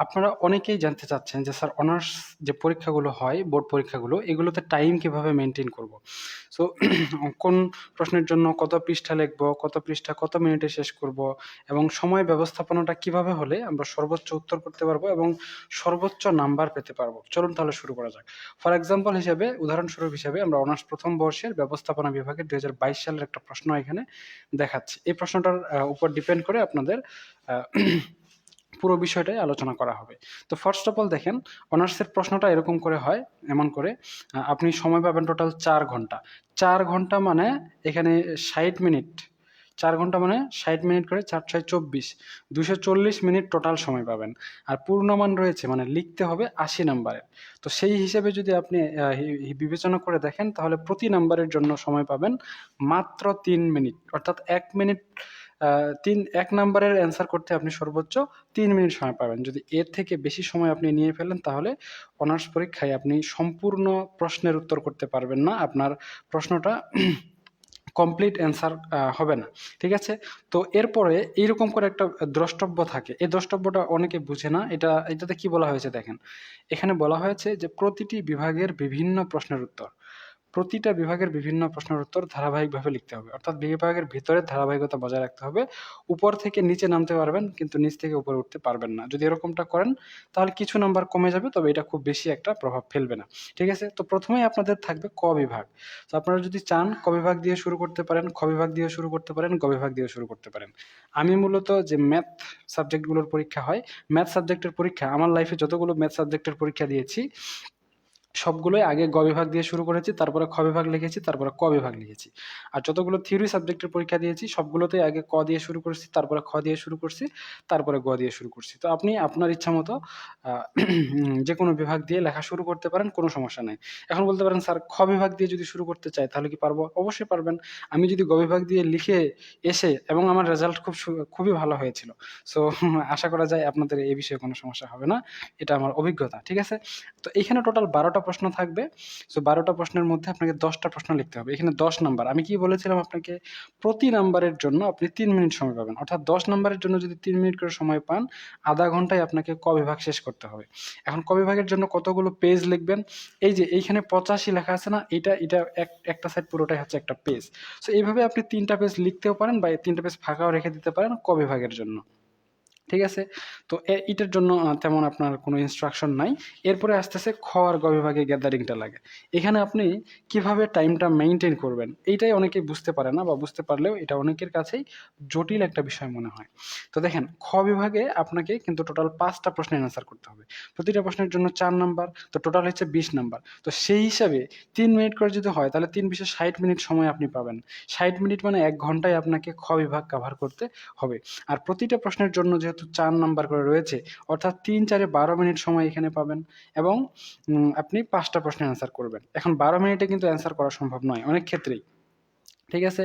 আপনারা অনেকেই জানতে চাচ্ছেন যে স্যার অনার্স যে পরীক্ষাগুলো হয়, বোর্ড পরীক্ষাগুলো এগুলোতে টাইম কীভাবে মেনটেন করব? সো কোন প্রশ্নের জন্য কত পৃষ্ঠা লিখব, কত পৃষ্ঠা কত মিনিটে শেষ করব এবং সময় ব্যবস্থাপনাটা কীভাবে হলে আমরা সর্বোচ্চ উত্তর করতে পারব এবং সর্বোচ্চ নাম্বার পেতে পারব? চলুন তাহলে শুরু করা যাক। ফর এক্সাম্পল হিসেবে উদাহরণস্বরূপ হিসেবে আমরা অনার্স প্রথম বর্ষের ব্যবস্থাপনা বিভাগের ২০২২ সালের একটা প্রশ্ন এখানে দেখাচ্ছি। এই প্রশ্নটার উপর ডিপেন্ড করে আপনাদের পুরো বিষয়টাই আলোচনা করা হবে। তো ফার্স্ট অফ অল দেখেন অনার্সের প্রশ্নটা এরকম করে হয়, এমন করে আপনি সময় পাবেন টোটাল চার ঘণ্টা। চার ঘণ্টা মানে এখানে ৬০ মিনিট। চার ঘণ্টা মানে ৬০ মিনিট করে ৪ ৬ ২৪, ২৪০ মিনিট টোটাল সময় পাবেন। আর পূর্ণমান রয়েছে মানে লিখতে হবে ৮০ নাম্বারের। তো সেই হিসেবে যদি আপনি বিবেচনা করে দেখেন তাহলে প্রতি নাম্বারের জন্য সময় পাবেন মাত্র তিন মিনিট। অর্থাৎ এক মিনিট ৩ ১ নাম্বারের অ্যান্সার করতে আপনি সর্বোচ্চ তিন মিনিট সময় পাবেন। যদি এর থেকে বেশি সময় আপনি নিয়ে ফেলেন, তাহলে অনার্স পরীক্ষায় আপনি সম্পূর্ণ প্রশ্নের উত্তর করতে পারবেন না। আপনার প্রশ্নটা কমপ্লিট অ্যান্সার হবে না। ঠিক আছে? তো এরপরে এইরকম করে একটা দ্রষ্টব্য থাকে। এই দ্রষ্টব্যটা অনেকে বুঝে না। এটা, এটাতে কি বলা হয়েছে দেখেন। এখানে বলা হয়েছে যে প্রতিটি বিভাগের বিভিন্ন প্রশ্নের উত্তর। প্রতিটা বিভাগের বিভিন্ন প্রশ্নের উত্তর ধারাবাহিকভাবে লিখতে হবে। অর্থাৎ বিভাগের ভিতরে ধারাবাহিকতা বজায় রাখতে হবে। উপর থেকে নিচে নামতে পারবেন কিন্তু নিচ থেকে উপরে উঠতে পারবেন না। যদি এরকমটা করেন তাহলে কিছু নাম্বার কমে যাবে তবে এটা খুব বেশি একটা প্রভাব ফেলবে না। ঠিক আছে? তো প্রথমেই আপনাদের থাকবে ক বিভাগ। তো আপনারা যদি চান ক বিভাগ দিয়ে শুরু করতে পারেন, খ বিভাগ দিয়ে শুরু করতে পারেন, গ বিভাগ দিয়ে শুরু করতে পারেন। আমি মূলত যে ম্যাথ সাবজেক্টগুলোর পরীক্ষা হয়, ম্যাথ সাবজেক্টের পরীক্ষা আমার লাইফে যতগুলো ম্যাথ সাবজেক্টের পরীক্ষা দিয়েছি সবগুলোই আগে গ বিভাগ দিয়ে শুরু করেছি, তারপরে খ বিভাগ লিখেছি, তারপরে ক বিভাগ লিখেছি। আর যতগুলো থিওরি সাবজেক্টের পরীক্ষা দিয়েছি সবগুলোতেই আগে ক দিয়ে শুরু করছি, তারপরে খ দিয়ে শুরু করছি, তারপরে গ দিয়ে শুরু করছি। তো আপনি আপনার ইচ্ছা মতো যে কোনো বিভাগ দিয়ে লেখা শুরু করতে পারেন, কোনো সমস্যা নাই। এখন বলতে পারেন স্যার খ বিভাগ দিয়ে যদি শুরু করতে চাই তাহলে কি পারব? অবশ্যই পারবেন। আমি যদি গ বিভাগ দিয়ে লিখে এসে এবং আমার রেজাল্ট খুব খুবই ভালো হয়েছিল। সো আশা করা যায় আপনাদের এই বিষয়ে কোনো সমস্যা হবে না। এটা আমার অভিজ্ঞতা। ঠিক আছে? তো এইখানে টোটাল ১২ টা প্রশ্ন থাকবে। সো ১২ টা প্রশ্নের মধ্যে আপনাকে ১০ টা প্রশ্ন লিখতে হবে। এখানে ১০ নাম্বার। আমি কি বলেছিলাম আপনাকে? প্রতি নাম্বারের জন্য আপনি ৩ মিনিট সময় পাবেন। অর্থাৎ ১০ নাম্বারের জন্য যদি ৩ মিনিট করে সময় পান, আধা ঘন্টায় আপনাকে ক বিভাগ শেষ করতে হবে। এখন ক বিভাগের জন্য কতগুলো পেজ লিখবেন? এই যে এইখানে ৮৫ লেখা আছে না? এটা এটা এক একটা সাইড পুরোটাই হচ্ছে একটা পেজ। সো এইভাবে আপনি তিনটা পেজ লিখতেও পারেন বা তিনটা পেজ ফাঁকাও রেখে দিতে পারেন ক বিভাগের জন্য। ঠিক আছে? তো এটার জন্য তেমন আপনার কোনো ইনস্ট্রাকশন নাই। এরপরে আসতেছে খ আর গ বিভাগে গ্যাদারিংটা লাগে। এখানে আপনি কীভাবে টাইমটা মেইনটেইন করবেন? এইটাই অনেকেই বুঝতে পারে না বা বুঝতে পারলেও এটা অনেকের কাছেই জটিল একটা বিষয় মনে হয়। তো দেখেন খ বিভাগে আপনাকে কিন্তু টোটাল ৫ টা প্রশ্নের অ্যান্সার করতে হবে। প্রতিটা প্রশ্নের জন্য চার নাম্বার, তো টোটাল হচ্ছে ২০ নাম্বার। তো সেই হিসাবে তিন মিনিট করে যদি হয় তাহলে তিন বিশে ৬০ মিনিট সময় আপনি পাবেন। ৬০ মিনিট মানে এক ঘন্টায় আপনাকে খ বিভাগ কভার করতে হবে। আর প্রতিটা প্রশ্নের জন্য যেহেতু ৪ নাম্বার করে রয়েছে অর্থাৎ তিন, চারে বারো মিনিট সময় এখানে পাবেন এবং আপনি ৫ টা প্রশ্নের অ্যান্সার করবেন। এখন ১২ মিনিটে কিন্তু অ্যান্সার করা সম্ভব নয়, অনেক ক্ষেত্রেই। ঠিক আছে?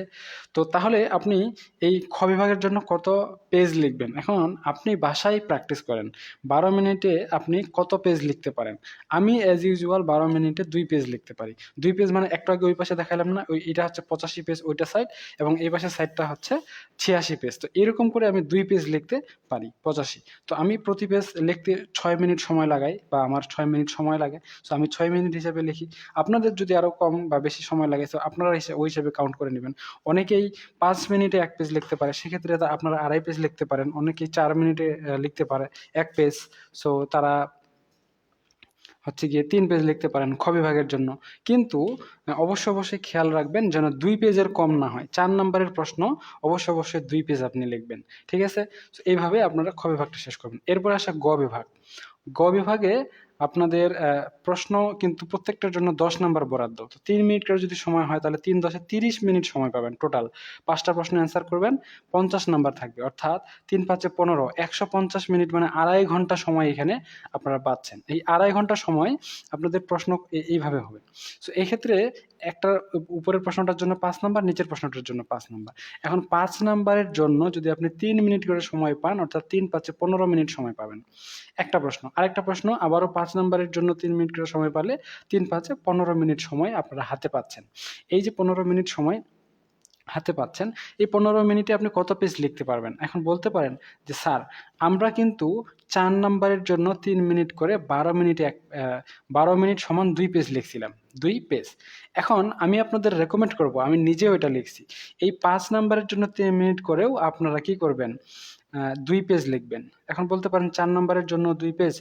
তো তাহলে আপনি এই খ বিভাগের জন্য কত পেজ লিখবেন? এখন আপনি বাসায় প্র্যাকটিস করেন। ১২ মিনিটে আপনি কত পেজ লিখতে পারেন? আমি অ্যাজ ইউজুয়াল ১২ মিনিটে দুই পেজ লিখতে পারি। দুই পেজ মানে একটু আগে ওই পাশে দেখালাম না? ওই, এটা হচ্ছে ৮৫ পেজ ওইটা সাইড এবং এই পাশের সাইডটা হচ্ছে ৮৬ পেজ। তো এরকম করে আমি দুই পেজ লিখতে পারি ৮৫। তো আমি প্রতি পেজ লিখতে ছয় মিনিট সময় লাগাই বা আমার ছয় মিনিট সময় লাগে। সো আমি ছয় মিনিট হিসাবে লিখি। আপনাদের যদি আরও কম বা বেশি সময় লাগে সো আপনারা ওই হিসাবে কাউন্ট করে নিবেন। অনেকেই ৫ মিনিটে ১ পেজ লিখতে পারে। সেক্ষেত্রে আপনারা ২.৫ পেজ লিখতে পারেন। অনেকেই ৪ মিনিটে লিখতে পারে ১ পেজ। সো তারা হচ্ছে গিয়ে ৩ পেজ লিখতে পারেন খ বিভাগের জন্য। কিন্তু আ অবশ্যই, খেয়াল রাখবেন যেন দুই পেজের কম না হয়। চার নাম্বারের প্রশ্ন অবশ্যই, অবশ্যই দুই পেজ আপনি লিখবেন। ঠিক আছে? এইভাবে আপনারা খ বিভাগটা শেষ করবেন। এরপরে আসা গ বিভাগ। গ বিভাগে আপনাদের প্রশ্ন কিন্তু প্রত্যেকটার জন্য ১০ নাম্বার বরাদ্দ। তো তিন মিনিট করে যদি সময় হয় তাহলে তিন দশে তিরিশ মিনিট সময় পাবেন টোটাল। ৫ টা প্রশ্নের অ্যান্সার করবেন, ৫০ নাম্বার থাকবে। অর্থাৎ তিন পাঁচে পনেরো একশো পঞ্চাশ মিনিট মানে ২.৫ ঘণ্টা সময় এখানে আপনারা পাচ্ছেন। এই ২.৫ ঘণ্টা সময় আপনাদের প্রশ্ন এইভাবে হবে। সো এক্ষেত্রে একটা উপরের প্রশ্নটার জন্য পাঁচ নাম্বার, নিচের প্রশ্নটার জন্য পাঁচ নাম্বার। এখন পাঁচ নাম্বারের জন্য যদি আপনি তিন মিনিট করে সময় পান অর্থাৎ তিন পাঁচে পনেরো মিনিট সময় পাবেন। একটা প্রশ্ন। আরেকটা প্রশ্ন আবারও পাঁচ নাম্বারের জন্য তিন মিনিট করে সময় পালে তিন পাঁচে পনেরো মিনিট সময় আপনারা হাতে পাচ্ছেন। এই যে ১৫ মিনিট সময় হাতে পাচ্ছেন, এই পনেরো মিনিটে আপনি কত পেজ লিখতে পারবেন? এখন বলতে পারেন যে, স্যার, আমরা কিন্তু চার নাম্বারের জন্য তিন মিনিট করে বারো মিনিটে এক বারো মিনিট সমান দুই পেজ লিখছিলাম, দুই পেজ এখন আমি আপনাদের রেকমেন্ড করব, আমি নিজেও এটা লিখছি। এই পাঁচ নাম্বারের জন্য তিন মিনিট করেও আপনারা কি করবেন? দুই পেজ লিখবেন। এখন বলতে পারেন চার নাম্বারের জন্য দুই পেজ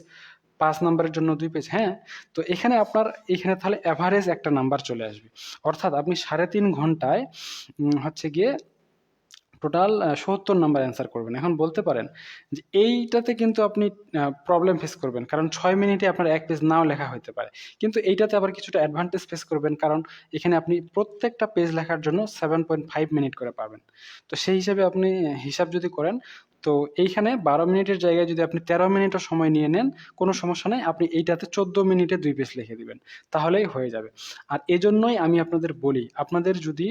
পাঁচ নাম্বারের জন্য দুই পেজ হ্যাঁ? তো এখানে আপনার, এখানে তাহলে অ্যাভারেজ একটা নাম্বার চলে আসবে। অর্থাৎ আপনি সাড়ে তিন ঘন্টায় হচ্ছে গিয়ে টোটাল সত্তর নাম্বার অ্যান্সার করবেন। এখন বলতে পারেন যে এইটাতে কিন্তু আপনি প্রবলেম ফেস করবেন। কারণ ছয় মিনিটে আপনার এক পেজ নাও লেখা হতে পারে। কিন্তু এইটাতে আবার কিছুটা অ্যাডভান্টেজ ফেস করবেন। কারণ এখানে আপনি প্রত্যেকটা পেজ লেখার জন্য সেভেন পয়েন্ট ফাইভ মিনিট করে পাবেন। তো সেই হিসাবে আপনি হিসাব যদি করেন তো এইখানে বারো মিনিটের জায়গায় যদি আপনি তেরো মিনিটও সময় নিয়ে নেন, কোনো সমস্যা নেই। আপনি এইটাতে চোদ্দ মিনিটে দুই পেজ লিখে দিবেন। তাহলেই হয়ে যাবে। আর এজন্যই আমি আপনাদের বলি, আপনাদের যদি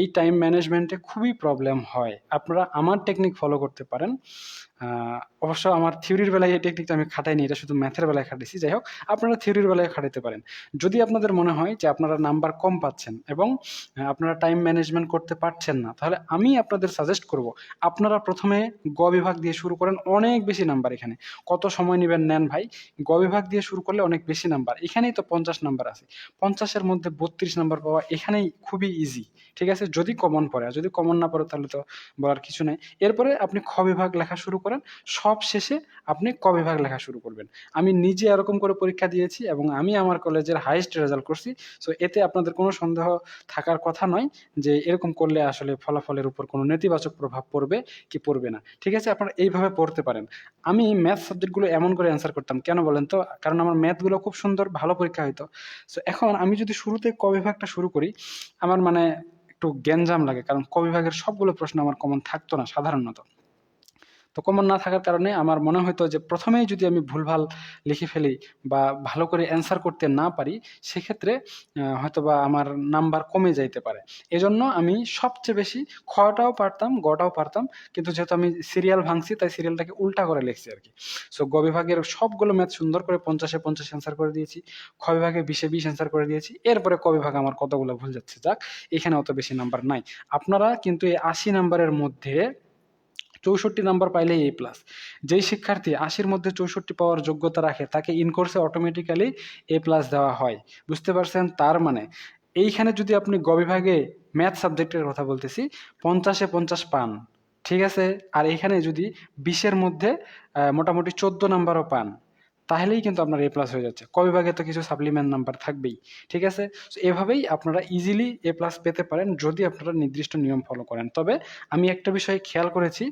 এই টাইম ম্যানেজমেন্টে খুবই প্রবলেম হয়। আপনারা আমার টেকনিক ফলো করতে পারেন। অবশ্য আমার থিওরির বেলায় এই টেকনিকটা আমি খাটাইনি, এটা শুধু ম্যাথের বেলায় খাটিয়েছি যাই হোক, আপনারা থিওরির বেলায় খাটাতে পারেন। যদি আপনাদের মনে হয় যে আপনারা নাম্বার কম পাচ্ছেন এবং আপনারা টাইম ম্যানেজমেন্ট করতে পারছেন না, তাহলে আমি আপনাদের সাজেস্ট করব, আপনারা প্রথমে গ বিভাগ দিয়ে শুরু করেন, অনেক বেশি নাম্বার এখানে। কত সময় নেবেন নেন ভাই? গ বিভাগ দিয়ে শুরু করলে অনেক বেশি নাম্বার এখানেই তো পঞ্চাশ নাম্বার আছে। পঞ্চাশের মধ্যে বত্রিশ নাম্বার পাওয়া এখানেই খুবই ইজি ঠিক আছে? যদি কমন পড়ে, আর যদি কমন না পড়ে তাহলে তো বলার কিছু নেই। এরপরে আপনি খ বিভাগ লেখা শুরু করেন, সব শেষে আপনি ক বিভাগ লেখা শুরু করবেন। আমি নিজে এরকম করে পরীক্ষা দিয়েছি এবং আমি আমার কলেজের হাইয়েস্ট রেজাল্ট করছি সো এতে আপনাদের কোনো সন্দেহ থাকার কথা নয় যে এরকম করলে আসলে ফলাফলের উপর কোনো নেতিবাচক প্রভাব পড়বে কি পড়বে না। ঠিক আছে, আপনারা এইভাবে পড়তে পারেন। আমি ম্যাথ সাবজেক্টগুলো এমন করে অ্যান্সার করতাম, কেন বলেন তো? কারণ আমার ম্যাথগুলো খুব সুন্দর, ভালো পরীক্ষা হতো সো এখন আমি যদি শুরুতে ক বিভাগটা শুরু করি, আমার মানে একটু গ্যাঞ্জাম লাগে কারণ ক বিভাগের সবগুলো প্রশ্ন আমার কমন থাকতো না সাধারণত। তো কমন না থাকার কারণে আমার মনে হতো যে প্রথমেই যদি আমি ভুলভাল লিখে ফেলি বা ভালো করে অ্যান্সার করতে না পারি, সেক্ষেত্রে হয়তোবা আমার নাম্বার কমে যাইতে পারে। এজন্য আমি সবচেয়ে বেশি খটাও পারতাম, গটাও পারতাম, কিন্তু যেহেতু আমি সিরিয়াল ভাঙছি, তাই সিরিয়ালটাকে উল্টা করে লিখছি আর কি সো গ বিভাগের সবগুলো ম্যাথ সুন্দর করে পঞ্চাশে পঞ্চাশ অ্যান্সার করে দিয়েছি, খ বিভাগে বিশে বিশ অ্যান্সার করে দিয়েছি, এরপরে ক বিভাগে আমার কতগুলো ভুল যাচ্ছে যাক এখানে অত বেশি নাম্বার নাই। আপনারা কিন্তু এই আশি নাম্বারের মধ্যে চৌষট্টি নাম্বার পাইলেই এ প্লাস যেই শিক্ষার্থী আশির মধ্যে চৌষট্টি পাওয়ার যোগ্যতা রাখে, তাকে ইনকোর্সে অটোমেটিক্যালি এ প্লাস দেওয়া হয়। বুঝতে পারছেন? তার মানে এইখানে যদি আপনি গবিভাগে বিভাগে ম্যাথ সাবজেক্টের কথা বলতেছি, পঞ্চাশে পঞ্চাশ পান, ঠিক আছে? আর এখানে যদি বিশের মধ্যে মোটামুটি চোদ্দ নাম্বারও পান তাহলেই কিন্তু আপনার এ প্লাস হয়ে যাচ্ছে। ক বিভাগে তো কিছু সাপ্লিমেন্ট নাম্বার থাকবেই, ঠিক আছে? So, এভাবেই আপনারা ইজিলি এ প্লাস পেতে পারেন যদি আপনারা নির্দিষ্ট নিয়ম ফলো করেন। তবে আমি একটা বিষয়ে খেয়াল করেছি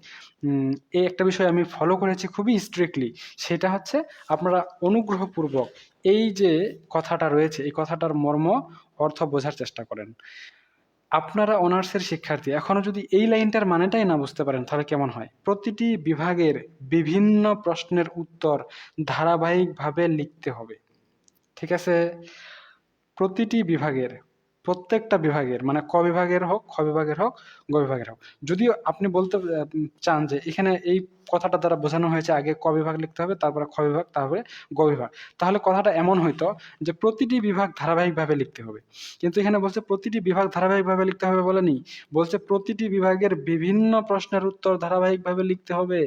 এই একটা বিষয় আমি ফলো করেছি খুবই স্ট্রিক্টলি সেটা হচ্ছে আপনারা অনুগ্রহপূর্বক এই যে কথাটা রয়েছে, এই কথাটার মর্ম অর্থ বোঝার চেষ্টা করেন। আপনারা অনার্সের শিক্ষার্থী এখনও যদি এই লাইনটার মানেটাই না বুঝতে পারেন, তাহলে কেমন হয়? প্রতিটি বিভাগের বিভিন্ন প্রশ্নের উত্তর ধারাবাহিকভাবে লিখতে হবে। ঠিক আছে? প্রতিটি বিভাগের, প্রত্যেকটা বিভাগের মানে ক বিভাগের হোক, খ বিভাগের হোক, গ বিভাগের হোক, যদিও আপনি বলতে চান যে এখানে এই কথাটা দ্বারা বোঝানো হয়েছে, আগে ক বিভাগ লিখতে হবে, তারপরে খ বিভাগ, তারপরে গ বিভাগ। তাহলে কথাটা এমন হইতো যে প্রতিটি বিভাগ ধারাবাহিকভাবে লিখতে হবে। কিন্তু এখানে বলছে প্রতিটি বিভাগ ধারাবাহিকভাবে লিখতে হবে বলেনি বলছে প্রতিটি বিভাগের বিভিন্ন প্রশ্নের উত্তর ধারাবাহিকভাবে লিখতে হবে।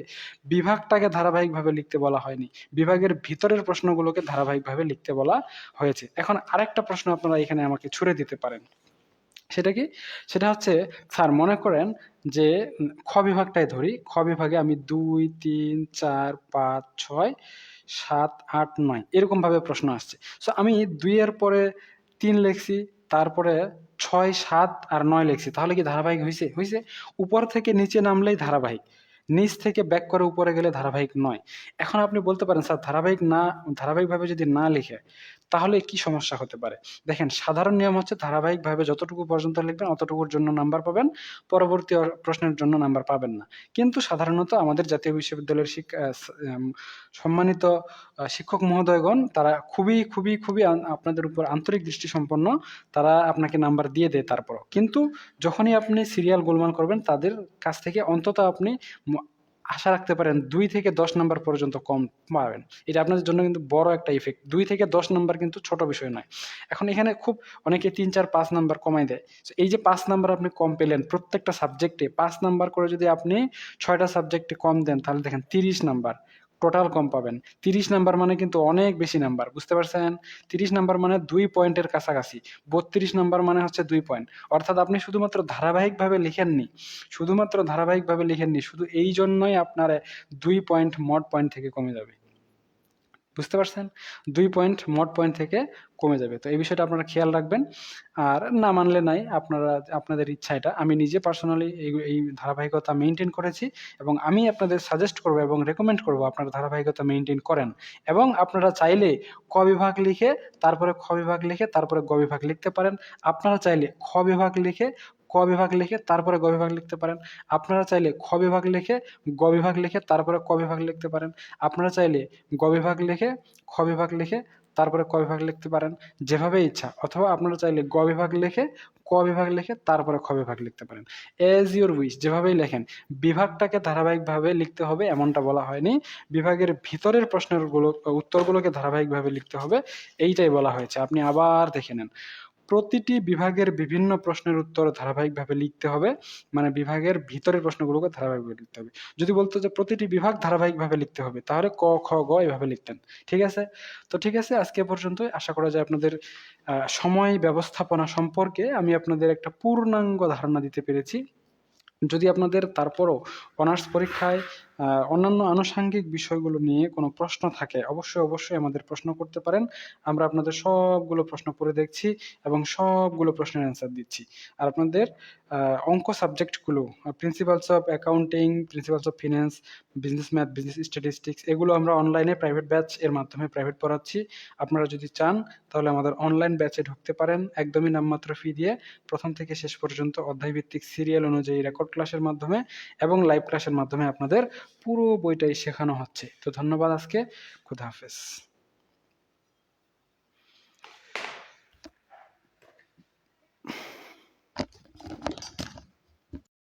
বিভাগটাকে ধারাবাহিকভাবে লিখতে বলা হয়নি। বিভাগের ভিতরের প্রশ্নগুলোকে ধারাবাহিকভাবে লিখতে বলা হয়েছে। এখন আরেকটা প্রশ্ন আপনারা এখানে আমাকে ছুড়ে দিতে পারেন। সেটা কি? সেটা হচ্ছে, স্যার মনে করেন যে, খ বিভাগটাই ধরি, খ বিভাগে আমি দুই, তিন, চার, পাঁচ, ছয়, সাত, আট, নয়, এরকমভাবে প্রশ্ন আসছে। সো আমি দুইয়ের পরে তিন লেখছি, তারপরে ছয়, সাত আর নয় লেখছি, তাহলে কি ধারাবাহিক হয়েছে হয়েছে উপর থেকে নিচে নামলেই ধারাবাহিক, নিচ থেকে ব্যাক করে উপরে গেলে ধারাবাহিক নয়। এখন আপনি বলতে পারেন, স্যার ধারাবাহিক না, ধারাবাহিকভাবে যদি না লিখে তাহলে কি সমস্যা হতে পারে? দেখেন, সাধারণ নিয়ম হচ্ছে ধারাবাহিকভাবে যতটুকু পর্যন্ত লিখবেন, অতটুকুর জন্য নাম্বার পাবেন, পরবর্তী প্রশ্নের জন্য নাম্বার পাবেন না। কিন্তু সাধারণত আমাদের জাতীয় বিশ্ববিদ্যালয়ের সম্মানিত শিক্ষক মহোদয়গণ, তারা খুবই খুবই খুবই আপনাদের উপর আন্তরিক দৃষ্টি সম্পন্ন তারা আপনাকে নাম্বার দিয়ে দেয় তারপরও। কিন্তু যখনই আপনি সিরিয়াল গোলমাল করবেন, তাদের কাছ থেকে অন্তত আপনি আশা রাখতে পারেন দুই থেকে দশ নাম্বার পর্যন্ত কম পাবেন। এটা আপনাদের জন্য কিন্তু বড় একটা ইফেক্ট দুই থেকে দশ নাম্বার কিন্তু ছোট বিষয় নয়। এখন এখানে খুব অনেকে তিন, চার, পাঁচ নাম্বার কমাই দেয়। এই যে পাঁচ নাম্বার আপনি কম পেলেন প্রত্যেকটা সাবজেক্টে পাঁচ নাম্বার করে যদি আপনি ছয়টা সাবজেক্টে কম দেন, তাহলে দেখেন তিরিশ নাম্বার টোটাল কম পাবেন। তিরিশ নাম্বার মানে কিন্তু অনেক বেশি নাম্বার, বুঝতে পারছেন? তিরিশ নাম্বার মানে দুই পয়েন্টের কাছাকাছি, বত্রিশ নাম্বার মানে হচ্ছে দুই পয়েন্ট। অর্থাৎ আপনি শুধুমাত্র ধারাবাহিকভাবে লিখেননি, শুধুমাত্র ধারাবাহিকভাবে লিখেননি, শুধু এই জন্যই আপনার দুই পয়েন্ট মোট পয়েন্ট থেকে কমে যাবে। বুঝতে পারছেন? দুই পয়েন্ট, মোট পয়েন্ট থেকে কমে যাবে। তো এই বিষয়টা আপনারা খেয়াল রাখবেন। আর না মানলে নাই, আপনারা, আপনাদের ইচ্ছা এটা। আমি নিজে পার্সোনালি এই এই ধারাবাহিকতা মেনটেন করেছি এবং আমি আপনাদের সাজেস্ট করব এবং রেকমেন্ড করব আপনারা ধারাবাহিকতা মেনটেন করেন। এবং আপনারা চাইলে ক বিভাগ লিখে, তারপরে খ বিভাগ লিখে, তারপরে গ বিভাগ লিখতে পারেন। আপনারা চাইলে খ বিভাগ লিখে ক বিভাগ লিখে তারপরে গ বিভাগ লিখতে পারেন। আপনারা চাইলে খ বিভাগ লিখে গ বিভাগ লিখে তারপরে ক বিভাগ লিখতে পারেন। আপনারা চাইলে গ বিভাগ লিখে খ বিভাগ লিখে তারপরে ক বিভাগ লিখতে পারেন। যেভাবে ইচ্ছা। অথবা আপনারা চাইলে গ বিভাগ লিখে ক বিভাগ লিখে তারপরে খ বিভাগ লিখতে পারেন। এজ ইউর উইশ যেভাবেই লেখেন। বিভাগটাকে ধারাবাহিকভাবে লিখতে হবে এমনটা বলা হয়নি। বিভাগের ভিতরের প্রশ্নগুলো উত্তরগুলোকে ধারাবাহিকভাবে লিখতে হবে। এইটাই বলা হয়েছে। আপনি আবার দেখে নেন। প্রতিটি বিভাগের বিভিন্ন প্রশ্নের উত্তর ধারাবাহিকভাবে লিখতে হবে। মানে বিভাগের ভিতরের প্রশ্নগুলোকে ধারাবাহিকভাবে লিখতে হবে। যদি বলতো যে প্রতিটি বিভাগ ধারাবাহিকভাবে লিখতে হবে, তাহলে ক, খ, গ এভাবে লিখতেন। ঠিক আছে? তো ঠিক আছে, আজকে এ পর্যন্তই। আশা করা যায় আপনাদের সময় ব্যবস্থাপনা সম্পর্কে আমি আপনাদের একটা পূর্ণাঙ্গ ধারণা দিতে পেরেছি। যদি আপনাদের তারপরও অনার্স পরীক্ষায় অন্যান্য আনুষঙ্গিক বিষয়গুলো নিয়ে কোনো প্রশ্ন থাকে, অবশ্যই অবশ্যই আমাদের প্রশ্ন করতে পারেন। আমরা আপনাদের সবগুলো প্রশ্ন পড়ে দেখছি এবং সবগুলো প্রশ্নের অ্যান্সার দিচ্ছি। আর আপনাদের অঙ্ক সাবজেক্টগুলো principles of accounting principles of finance business math business statistics এগুলো আমরা অনলাইনে প্রাইভেট ব্যাচ এর মাধ্যমে প্রাইভেট পড়াচ্ছি। আপনারা যদি চান, তাহলে আমাদের অনলাইন ব্যাচে ঢুকতে পারেন। একদমই নামমাত্র ফি দিয়ে প্রথম থেকে শেষ পর্যন্ত অধ্যায়ভিত্তিক সিরিয়াল অনুযায়ী রেকর্ড ক্লাসের মাধ্যমে এবং লাইভ ক্লাসের মাধ্যমে আপনাদের পুরো বইটাই শেখানো হচ্ছে। তো ধন্যবাদ আজকে। খুদা হাফেজ।